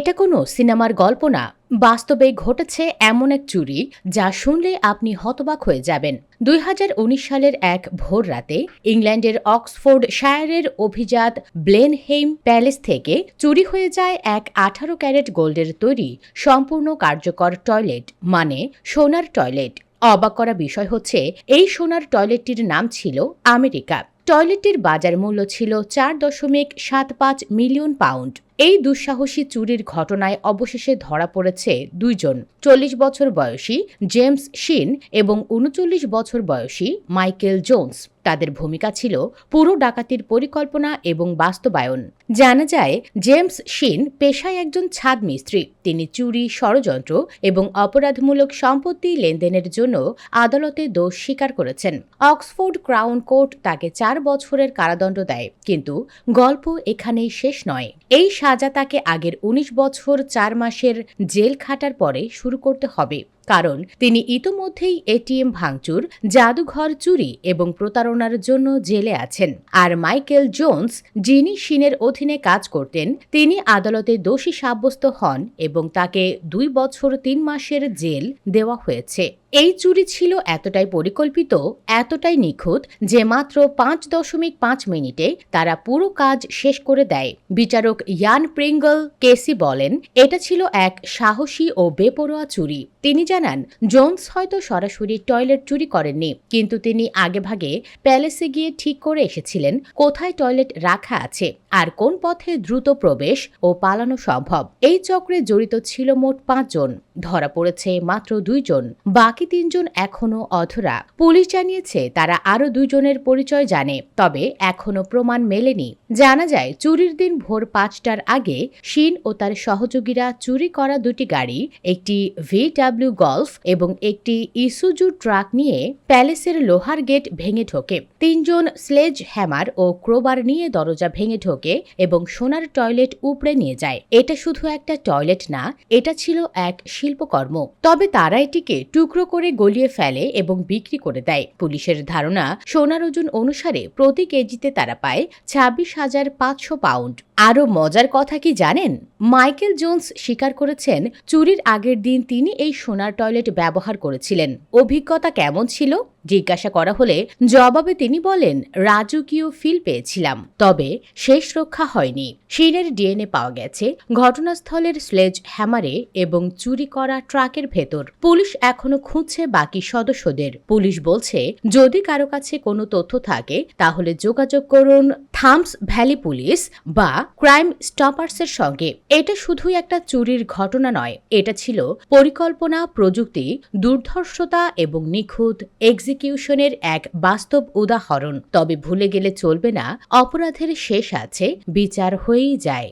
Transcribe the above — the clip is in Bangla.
এটা কোনো সিনেমার গল্প না। বাস্তবে ঘটেছে এমন এক চুরি যা শুনলে আপনি হতবাক হয়ে যাবেন। দুই হাজার উনিশ সালের এক ভোর রাতে ইংল্যান্ডের অক্সফোর্ড শায়ারের অভিজাত ব্লেনহেইম প্যালেস থেকে চুরি হয়ে যায় এক আঠারো ক্যারেট গোল্ডের তৈরি, সম্পূর্ণ কার্যকর টয়লেট মানে সোনার টয়লেট। অবাক করা বিষয় হচ্ছে, এই সোনার টয়লেটটির নাম ছিল আমেরিকা। টয়লেটটির বাজার মূল্য ছিল চার দশমিক সাত পাঁচ মিলিয়ন পাউন্ড। এই দুঃসাহসী চুরির ঘটনায় অবশেষে ধরা পড়েছে দুইজন। চল্লিশ বছর বয়সী জেমস শিন এবং উনচল্লিশ বছর বয়সী মাইকেল জোন্স। তাদের ভূমিকা ছিল পুরো ডাকাতির পরিকল্পনা এবং বাস্তবায়ন। জানা যায়, জেমস শিন পেশায় একজন ছাদ মিস্ত্রি তিনি চুরি, ষড়যন্ত্র এবং অপরাধমূলক সম্পত্তি লেনদেনের জন্য আদালতে দোষ স্বীকার করেছেন। অক্সফোর্ড ক্রাউন কোর্ট তাকে চার বছরের কারাদণ্ড দেয়, কিন্তু গল্প এখানেই শেষ নয়। এই সাজা তাকে আগের ১৯ বছর চার মাসের জেল খাটার পরে শুরু করতে হবে, কারণ তিনি ইতোমধ্যেই এটিএম ভাঙচুর, জাদুঘর চুরি এবং প্রতারণার জন্য জেলে আছেন। আর মাইকেল জোন্স, যিনি শিনের অধীনে কাজ করতেন, তিনি আদালতে দোষী সাব্যস্ত হন এবং তাকে দুই বছর তিন মাসের জেল দেওয়া হয়েছে। এই চুরি ছিল এতটাই পরিকল্পিত, এতটাই নিখুঁত যে মাত্র পাঁচ দশমিক পাঁচ মিনিটে তারা পুরো কাজ শেষ করে দেয়। বিচারক ইয়ান প্রিঙ্গল, কেসি বলেন, এটা ছিল এক সাহসী ও বেপরোয়া চুরি। তিনি জানান, জোন্স হয়তো সরাসরি টয়লেট চুরি করেননি, কিন্তু তিনি আগেভাগে প্যালেসে গিয়ে ঠিক করে এসেছিলেন, কোথায় টয়লেট রাখা আছে, আর কোন পথে দ্রুত প্রবেশ ও পালানো সম্ভব। এই চক্রে জড়িত ছিল মোট পাঁচজন। ধরা পড়েছে মাত্র দুইজন। বাকি তিনজন এখনও অধরা। পুলিশ জানিয়েছে তারা আরও দুইজনের পরিচয় জানে, তবে এখনও প্রমাণ মেলেনি। জানা যায়, চুরির দিন ভোর পাঁচটার আগে শিন ও তার সহযোগীরা চুরি করা দুটি গাড়ি, একটি ভিডাব্লিউ গলফ এবং একটি ইসুজু ট্রাক নিয়ে প্যালেসের লোহার গেট ভেঙে ঢোকে তিনজন স্লেজ হ্যামার ও ক্রোবার নিয়ে দরজা ভেঙে ঢোকে এবং সোনার টয়লেট উপড়ে নিয়ে যায়। এটা শুধু একটা টয়লেট না, এটা ছিল এক শিল্পকর্ম, তবে তারা এটিকে টুকরো করে গলিয়ে ফেলে এবং বিক্রি করে দেয়। পুলিশের ধারণা, সোনার ওজন অনুসারে প্রতি কেজিতে তারা পায় ছাব্বিশ হাজার পাঁচশো পাউন্ড। আরও মজার কথা কি জানেন? মাইকেল জোন্স স্বীকার করেছেন, চুরির আগের দিন তিনি এই সোনার টয়লেট ব্যবহার করেছিলেন। অভিজ্ঞতা কেমন ছিল? জিজ্ঞাসা করা হলে জবাবে তিনি বলেন, রাজকীয় ফিল পেয়েছিলাম, তবে শেষ রক্ষা হয়নি। শিনের ডিএনএ পাওয়া গেছে, ঘটনাস্থলের স্লেজ হ্যামারে এবং চুরি করা ট্রাকের ভেতর। পুলিশ এখনও খুঁজছে বাকি সদস্যদের। পুলিশ বলছে, যদি কারও কাছে কোনো তথ্য থাকে, তাহলে যোগাযোগ করুন থামস ভ্যালি পুলিশ বা ক্রাইম স্টপার্সের সঙ্গে। এটা শুধুই একটা চুরির ঘটনা নয়, এটা ছিল পরিকল্পনা, প্রযুক্তি, দুর্ধর্ষতা এবং নিখুঁত এক্সিকিউশনের এক বাস্তব উদাহরণ। তবে ভুলে গেলে চলবে না, অপরাধের শেষ আছে, বিচার হয়েই যায়।